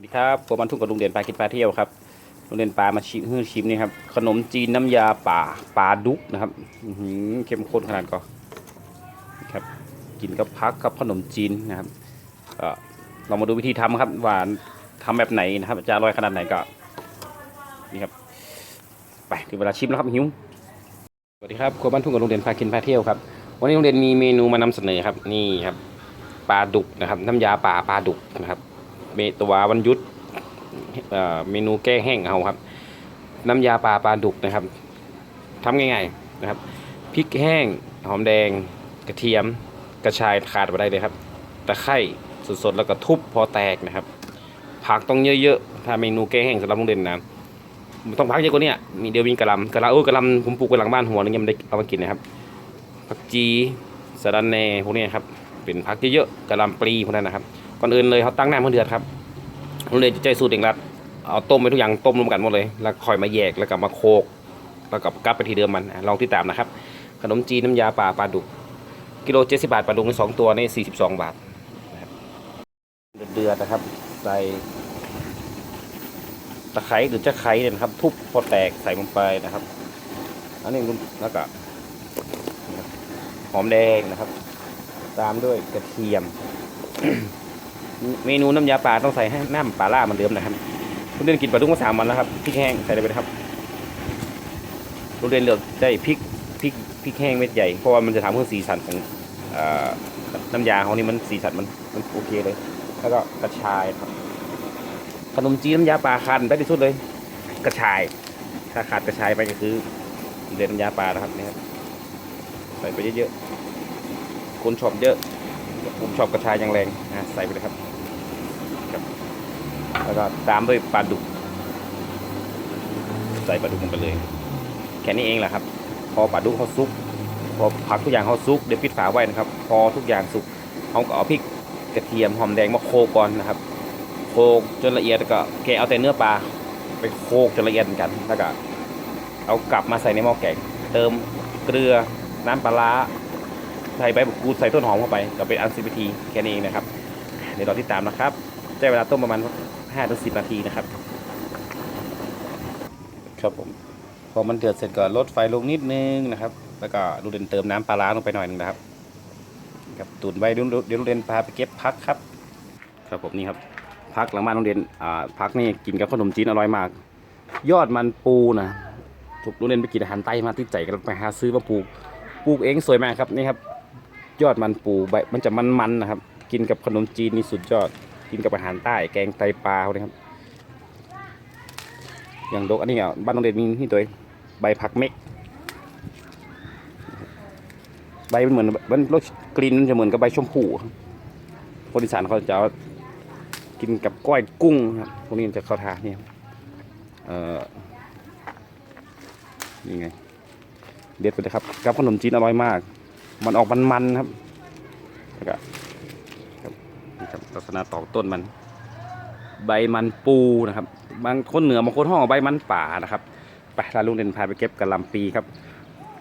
วัสดีครับผมบรรทุกกับลุงเด่นปลากินปลาเที่ยวครับลุงเด่นปลามาชิมชิมนี่ครับขนมจีนน้ำยาป่าปลาดุกนะครับเข้มข้นขนาดก็ครับกินกับพักกับขนมจีนนะครับเรามาดูวิธีทำครับว่าทำแบบไหนนะครับจะอร่อยขนาดไหนก็นี่ครับไปถึงเวลาชิมแล้วครับหิวสวัสดีครับครัวบ้านทุ่งกับลุงเด่นพากินพาเที่ยวครับวันนี้ลุงเด่นมีเมนูมานำเสนอครับนี่ครับปลาดุกนะครับ น้ำยาป่าปลาดุกนะครับ เมตัววันยุทธเมนูแก้แห้งเอาครับ น้ำยาปลาปลาดุกนะครับทำง่ายๆนะครับพริกแห้งหอมแดงกระเทียมกระชายขาดไปได้เลยครับตะไคร่สดๆแล้วก็ทุบพอแตกนะครับ ผักต้องเยอะๆถ้าเมนูแก้แห้งสำหรับลุงเด่นนะต้องพักเยอะกว่านี้มีเดียวมีกระลำกระลำโอ้กระลำผมปลูกไว้หลังบ้านหัวนึงยังไม่ได้เอามากินนะครับผักจีสะระแหน่พวกนี้ครับเป็นผักเยอะๆกระลำปลีพวกนั้นนะครับ ก่อนอื่นเลยเขาตั้งน้ำให้เดือดครับโรงเรียจะใจสูตรเองรัดเอาต้มไปทุกอย่างต้มรวมกันหมดเลย แล้วคอยมาแยกแล้วก็มาโคก แล้วก็กลับไปที่เดิมมันลองที่ตามนะครับ ขนมจีนน้ำยาป่าปลาดุก กิโลเจ็ดสิบาทปลาดุกในสองตัวนี่สี่สิบสองบาทนะครับเดือดนะครับใส่ตะไคร้หรือจะไคร้เนี่ยนะครับ ทุบพอแตกใส่ลงไปนะครับ อันนี้แล้วก็นะหอมแดงนะครับ ตามด้วยกระเทียม เมนูน้ำยาปลาต้องใส่ให้น้ำปลาล่าเหมือนเดิมนะครับลุงเด่นกินปลาดุกมาสามวันแล้วครับพริกแห้งใส่ไปเลยครับลุงเด่นเลือกได้พริกพริกพริกแห้งเม็ดใหญ่เพราะว่ามันจะทำให้สีสันของอน้ำยาของนี่มันสีสันมันมันโอเคเลย แล้วก็กระชายครับขนมจีนน้ำยาปลาคันได้ที่สุดเลย กระชาย ถ้าขาดกระชายไปก็คือเดือนน้ำยาปลานะครับนี่ครับใส่ไปเยอะๆคนชอบเยอะ ผมชอบกระชายอย่างแรงอะใส่ไปเลยครับครับ แล้วก็ตามด้วยปลาดุก ใส่ปลาดุกลงไปเลย แค่นี้เองแหละครับ พอปลาดุกเขาซุก พอผักทุกอย่างเขาซุกเดี๋ยวปิดฝาไว้นะครับ พอทุกอย่างสุกเขาก็เอาพริกกระเทียมหอมแดงมาโขลกก่อนนะครับโขลกจนละเอียดแล้วก็แกะเอาแต่เนื้อปลาไปโขลกจนละเอียดเหมือนกันแล้วก็เอากลับมาใส่ในหม้อแกงเติมเกลือน้ำปลาร้า ใส่ใบมะกรูดใส่ต้นหอมเข้าไปก็เป็นอันสิบนาทีแค่นี้เองนะครับเดี๋ยวรอติดตามนะครับใช้เวลาต้มประมาณห้าถึงสิบนาทีนะครับ ครับผมพอมันเดือดเสร็จก็ลดไฟลงนิดนึงนะครับ แล้วก็ดูเด่นเติมน้ำปลาร้าลงไปหน่อยหนึงนะครับครับตุนไว้เดี๋ยวเดี๋ยวดูเด่นพาไปเก็บพักครับ ครับผมนี่ครับพักหลังบ้านโรงเรียนอ่าพักนี่กินกับขนมจีนอร่อยมาก ยอดมันปูนะถูกโรงเรียนไปกินอาหารใต้มาติดใจกันไปหาซื้อมาปลูกปลูกเองสวยมากครับนี่ครับ ยอดมันปูใบมันจะมันๆนะครับ กินกับขนมจีนนี่สุดยอด กินกับอาหารใต้แกงไตปลาเขาเลยครับ อย่างดกอันนี้อะบ้านโรงเรียนมีนี่ตัวใบผักเม็กใบมันเหมือนมันรสกลิ่นมันจะเหมือนกับใบชมพูครับคนอีสานเขาจะกินกับก้อยกุ้งครับพวกนี้จะเข้าทานนี่ครับเอ่อนี่ไง เด็ดไปเลยครับกับขนมจีนอร่อยมาก มันออกมันๆครับแล้วก็ครับนี่ครับลักษณะตอกต้นมัน ใบมันปูนะครับ บางคนเหนือบางคนห้องว่าใบมันป่านะครับไปลาลุงเด่นพาไปเก็บกระลำปีครับ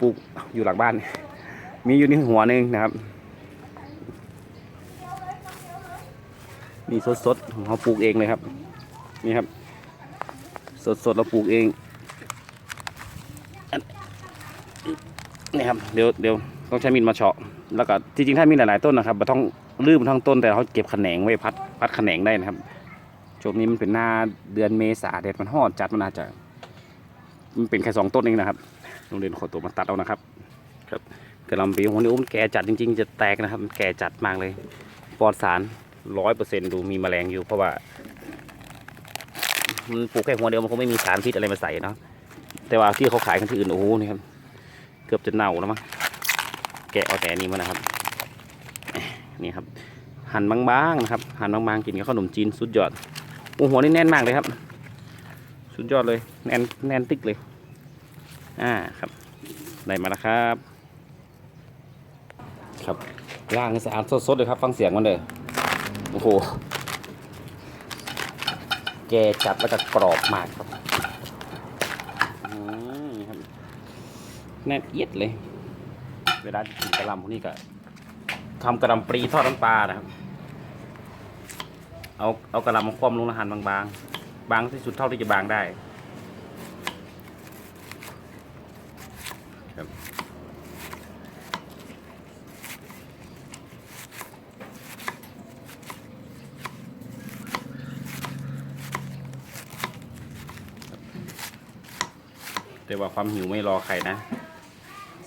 ปลูกอยู่หลังบ้าน มีอยู่นี่หัวหนึ่งนะครับ นี่สดๆของเราปลูกเองเลยครับ นี่ครับ สดๆเราปลูกเองนี่ครับ เดี๋ยวเดี๋ยว ต้องใช้มีดมาเฉาะ แล้วก็ที่จริงถ้ามีหลายๆต้นนะครับมันต้องรื้อมันทั้งต้นแต่เขาเก็บแขนงไว้พัดพัดแขนงได้นะครับช่วงนี้มันเป็นหน้าเดือนเมษาแดดมันฮอดจัดมันอาจจะมันเป็นแค่สองต้นเองนะครับโรงเรียนขอตัวมาตัดเอานะครับ ครับกระหลำปีของนี้อุ้มแก่จัดจริง ๆ จะแตกนะครับมันแก่จัดมากเลยปลอดสารร้อยเปอร์เซ็นดูมีแมลงอยู่ เพราะว่ามันปลูกแค่หัวเดียวมันคงไม่มีสารพิษอะไรมาใส่เนาะแต่ว่าที่เขาขายกันที่อื่นโอ้โหนี่ครับเกือบจะเน่าแล้วมั้ง แกะเอาแต่นี้มานะครับ นี่ครับ หั่นบางๆนะครับ หั่นบางๆกินกับขนมจีนสุดยอดโอ้หัวนี่แน่นมากเลยครับ สุดยอดเลย แน่นแน่นติ๊กเลย อ่าครับได้มาแล้วครับ ครับล่างให้สะอาดสดๆเลยครับ ฟังเสียงมันเลยโอ้โหแกจัดแล้วก็กรอบมากครับอืมครับแน่นเอียดเลย เวลากินกระลำพวกนี้ก็ทำกระลำปรีทอดน้ำปลานะครับ เอาเอากระลำมาคว่ำลงแล้วหั่นบางๆ บางที่สุดเท่าที่จะบางได้ครับแต่ว่าความหิวไม่รอใครนะ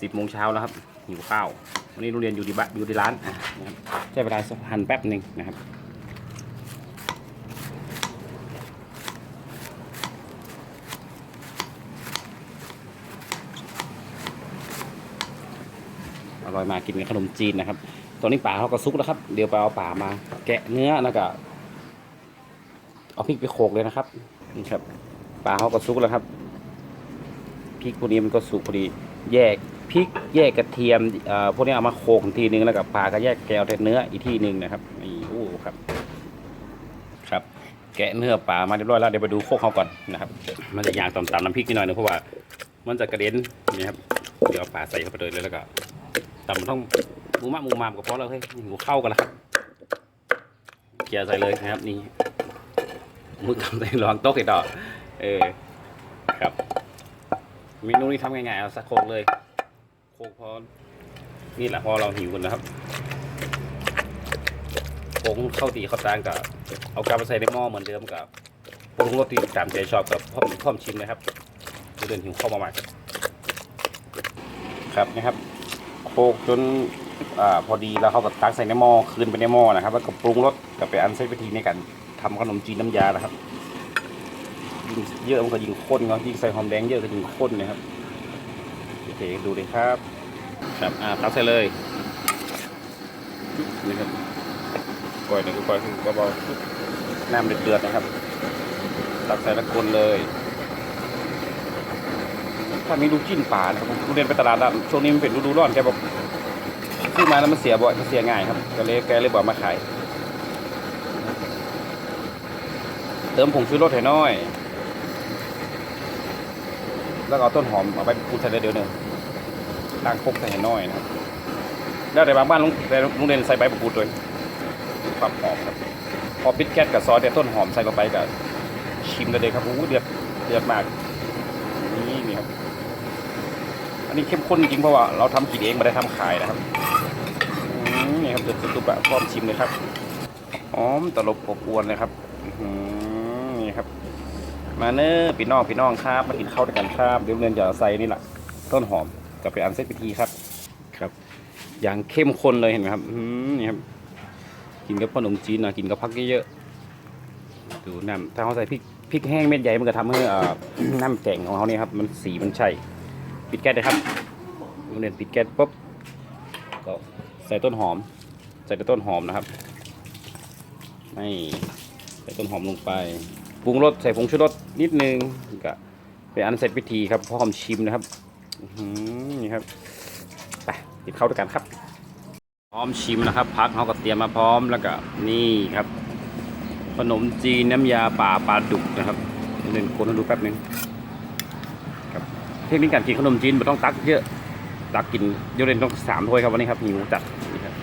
สิบโมงเช้าแล้วครับ หิวข้าววันนี้โรงเรียนอยู่ที่บ้านอยู่ที่ร้านนะครับใช้เวลาหั่นแป๊บหนึ่งนะครับอร่อยมากกินกับขนมจีนนะครับ ตอนนี้ป่าเขาก็ซุกแล้วครับ เดี๋ยวไปเอาป่ามา แกะเนื้อแล้วก็เอาพริกไปโขลกเลยนะครับนี่ครับป่าเขาก็ซุกแล้วครับพริกพวกนี้มันก็สุกพอดี แยก พริกแยกกระเทียมอ่อพวกนี้เอามาโขลกอีกทีนึงแล้วกับปลาก็แยกแกวแต่เนื้ออีกทีนึงนะครับนี่โอ้ครับ ครับ แกะเนื้อปลามาเรียบร้อยแล้วเดี๋ยวไปดูโคกเขาก่อนนะครับ มันจะย่างต่ำๆน้ำพริกนิดหน่อยนึงเพราะว่า มันจะกระเด็นนี่ครับเดี๋ยวปลาใส่เข้าไปเลยแล้วก็ตำต้องหมูมะหมูมามก็พอแล้วเฮ้ยหมูเข้ากันแล้วครับเกียร์ใส่เลยนะครับ นี่มือตำใส่รองโต๊ะอีกดอกเออครับเมนูนี้ทำง่ายๆเอาสักโคกเลย โคกพอนี่แหละพอเราหิวกันนะครับโคกเข้าตีข้าวตางกับเอากลับมาใส่ในหม้อเหมือนเดิมกับปรุงรสที่ตามใจชอบกับพร้อมพร้อมชิมนะครับเดินหิวข้าวมาใหมากครับนะครับโคกจนอ่าพอดีแล้วเขาก็ตักใส่ในหม้อคืนไปในหม้อนะครับ แล้วก็ปรุงรสกับไปอันใช้วิธีในการทำขนมจีนน้ำยานะครับยิ่งเยอะมันก็ยิ่งข้นเนาะยิ่งใส่หอมแดงเยอะก็ยิ่งข้นนะครับ เคดูเลยครับครับอ่าตักใส่เลยนี่ครับก่อยหนึ่งก็ก่อยคือเบาๆน้ำเดือดๆนะครับ ตักใส่แล้วคนเลยถ้ามีลูกจิ้นป่านะครับผมเรียนไปตลาดแล้วช่วงนี้มันเป็นฤดูร้อนแกบอกซื้อมาแล้วมันเสียบ่อยมันเสียง่ายครับก็เลยแกเลยบอกมาขายเติมผงชูรสให้น้อย แล้วก็เอาต้นหอมเอาไปปลูกใส่ได้เดี๋ยวหนึง ล้างคกใส่ให้น้อยนะครับแล้วแต่บางบ้านลุงแต่ลุงเรนใส่ใบมะกรูดด้วยความหอมครับพอปิดแก๊สกับซอสแต่ต้นหอมใส่ลงไปกับชิมได้เลยครับโอ้โหเดือดเดือดมากนี่นี่ครับอันนี้เข้มข้นจริงเพราะว่าเราทำกินเองไม่ได้ทำขายนะครับนี่ครับเดือดสุดๆอะพร้อมชิมเลยครับหอมตลบอบอวนเลยครับนี่ครับ มาเนอะพี่น้องพี่น้องครับมากินข้าวด้วยกันครับเดี๋ยวเรียนจะใส่นี่แหละต้นหอม กับไปอันเซตพิธีครับ ครับ อย่างเข้มข้นเลยเห็นไหมครับอืมนี่ครับ กินกับขนมจีนนะกินกับผักเยอะๆดูน้ำถ้าเขาใส่พริกพริกแห้งเม็ดใหญ่มันก็ทำให้เอ่อน้ำแกงของเขาเนี่ยครับ มันสีมันใช่ปิดแก๊สเลยครับโรงเรียนปิดแก๊สปุ๊บก็ใส่ต้นหอม ใส่แต่ต้นหอมนะครับนี่ใส่ต้นหอมลงไปปรุงรสใส่ผงชูรสนิดนึงก็เป็นอันเสร็จพิธีครับพร้อมชิมนะครับอื้อหือ นี่ครับไปกินข้าวด้วยกันครับ พร้อมชิมนะครับ พักเขาก็เตรียมมาพร้อมแล้วก็นี่ครับ ขนมจีนน้ำยาป่าปลาดุกนะครับเล่นคนดูแป๊บนึงครับเทคนิคการกินขนมจีนไม่ต้องตักเยอะตักกินเดี๋ยวเล่นต้องสามถ้วยครับวันนี้ครับหิวจัดนี่ครับ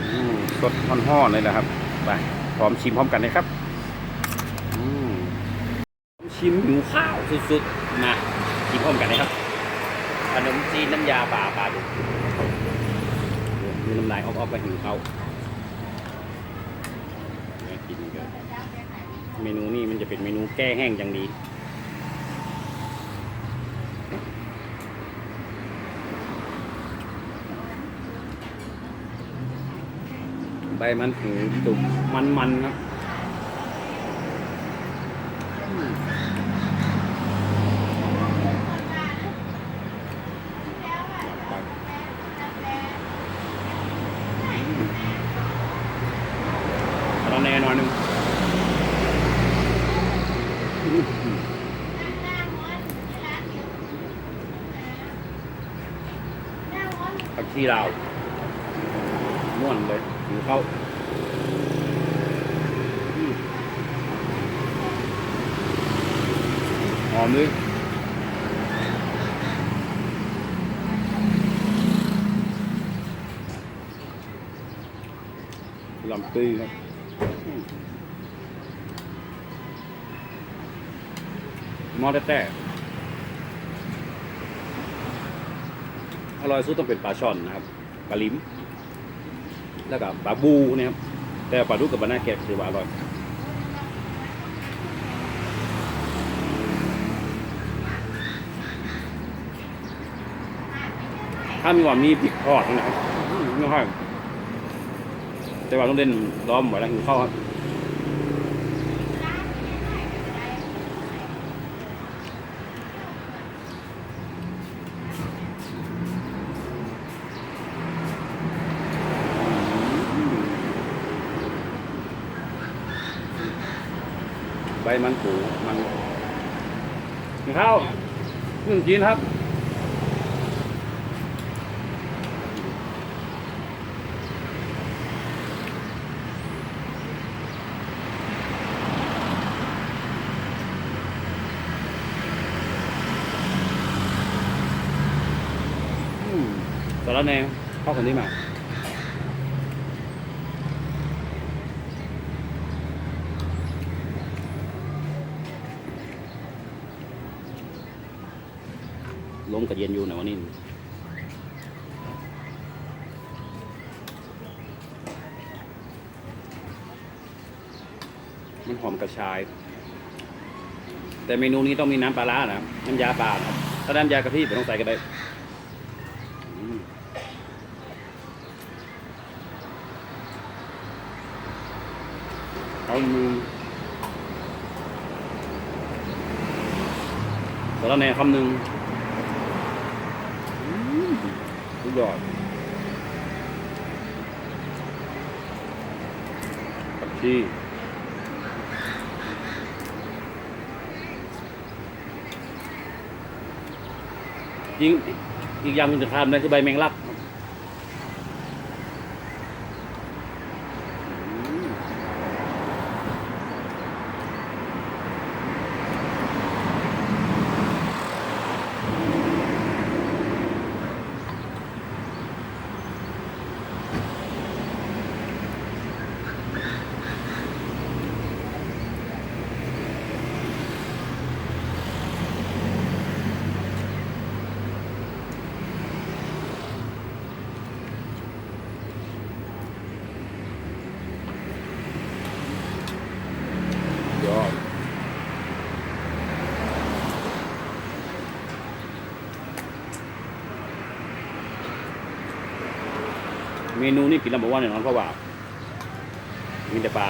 อืมสดห่อนๆเลยนะครับไปพร้อมชิมพร้อมกันเลยครับชิมหิวข้าวสุดๆมากินพร้อมกันเลยครับ นมจีนน้ำยาป่าปลาดุกมีน้ำลายออกๆไปหิวข้าวมากินกันเมนูนี้มันจะเป็นเมนูแก้แห้งอย่างดีใบมันถึงตุกมันๆครับ อนแน่นอนหนึ่งผักชีลาวม่วนเลยหิวเข้าวอืมหอมเลยลำปีครับ มอแต่อร่อยสุดต้องเป็นปลาช่อนนะครับปลาลิ้ม แล้วก็ปลาบูนะครับแต่ปลาดุกกับปลาหน้าแกะคือว่าอร่อยถ้ามีว่ามีพริกทอดนะครับไม่ค่อย แต่ว่าต้องเล่นล้อมไว้แล้วหิวข้าวครับใบมันปูมันกินข้าวอืมกินครับ อืม สารแนงเข้าคนนี้มาลมกับเย็นอยู่นะวันนี้มันหอมกระชาย แต่เมนูนี้ต้องมีน้ำปลาร้านะน้ำยาปลานะถ้าน้ำยากะทิไม่ต้องใส่ก็ได้ เอมือสารแหน่คำหนึ่งอืมสุดยอดผักชียิงอีกอย่างหนึงจะทานได้คือใบแมงลัก เมนูนี่กินแล้วบอกว่าเนี่ยนอนเพราะว่า มีแต่ปลา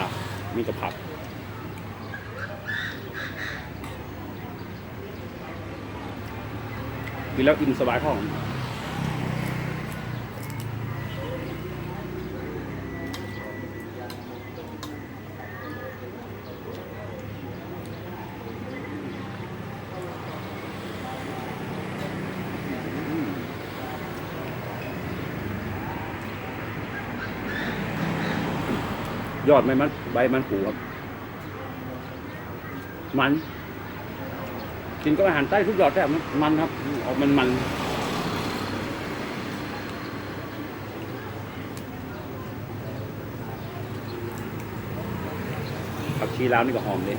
มีแต่ผักกินแล้วอิ่มสบายท้อง ยอดไม้มันใบมันผูครับ มัน กินกับอาหารใต้ทุกยอดแต่มันมันครับ ออกมันมันผักชีลาวนี่ก็หอมเลย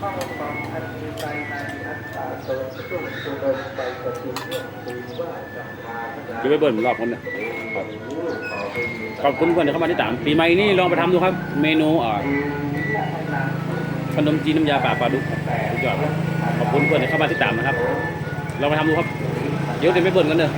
ข้าฟังอันมีใจในอัตตาตนตุ้งตุนไปปฏิเรื่อว่าจะพาจะไปเบิร์นรอบคนเนี่ยขอบคุณเพื่อนที่เข้ามาที่ตามปีใหม่นี้ลองไปทำดูครับ เมนูอ่าขนมจีนน้ำยาป่าปลาดุกสุดยอดขอบคุณเพื่อนที่เข้ามาที่ตามนะครับลองไปทำดูครับเดี๋ยวเดี๋ยวไปเบิ่นกันเด้อ